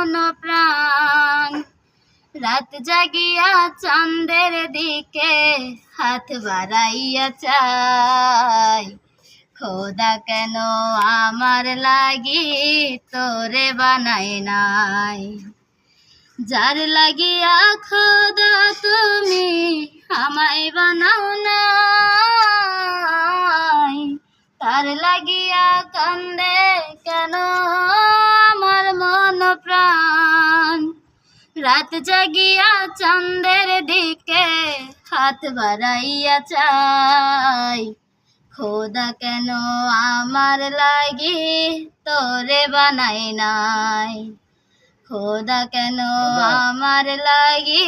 মন প্রাণ। রাত জাগিয়া চাঁদের দিকে হাত বাড়াইয়া চাই। খোদা কেন আমার লাগি তোরে বানাই নাই? যার লাগিয়া খোদা তুমি আমায় বানাও নাই রাত জাগিয়া চন্দের দিকে হাত বাড়াইয়া চাই। খোদা কেন আমার লাগি তোরে বানাই নাই? খোদা কেন আমার লাগি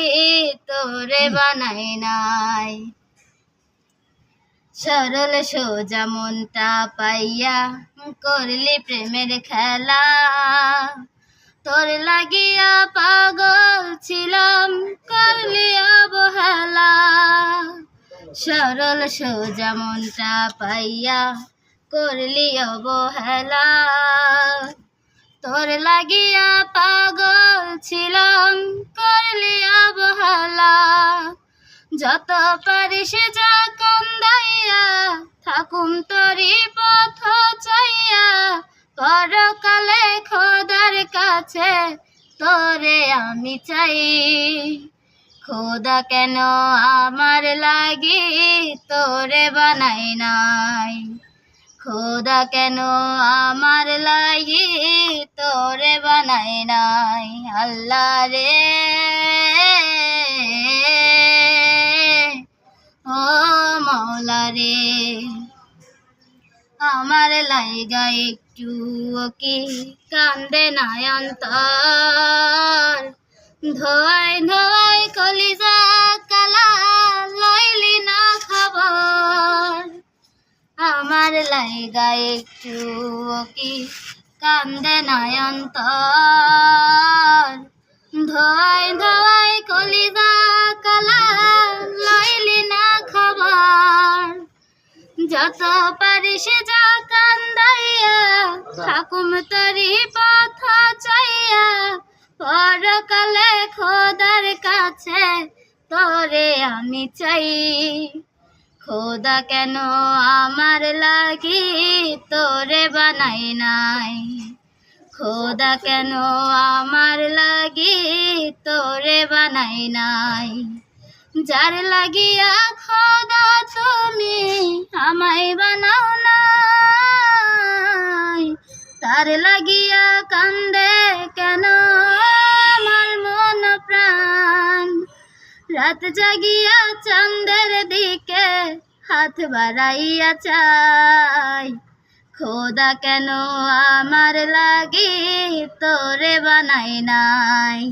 তোরে বানাই নাই? সরল সোজা মনটা পাইয়া করলি প্রেমের খেলা। তোর লাগিয়া পাগল ছিলাম, করলি অবহেলা। সরল সোজা মনটা পাইয়া করলি অবহেলা। তোর লাগিয়া পাগল ছিলাম, করলি অবহেলা। যত পারিস যা কান্দাইয়া থাকুম তোরি পথ চাইয়া। পরকালে কাছে তোরে আমি চাই। খোদা কেন আমার লাগি তোরে বানাই নাই? খোদা কেন আমার লাগি তোরে বানাই নাই? আল্লাহ রে। ও মৌলা রে। আমার লাইগা একটু কি কান্দে নয়ন্তর ধোয়াই ধোয়াই কলিজা কালা লইলি না খবর? আমার লাইগা একটু কি কান্দে নয়ন্তর ধোয়াই ধোয়াই কলিজা যত পারিস যা কান্দাইয়া ঠাকুম তরি পথ চাইয়া পরকালে খোদার কাছে তোরে আমি চাই। খোদা কেন আমার লাগি তোরে বানাই নাই? খোদা কেন আমার লাগি তোরে বানাই নাই? যার লাগিয়া খোদা তুমি আমায় বানাও নাই, তার লাগিয়া কান্দে কেন আমার মন প্রাণ? রাত জাগিয়া চন্দের দিকে হাত বাড়াইয়া চাই, খোদা কেন আমার লাগি তোরে বানাই নাই?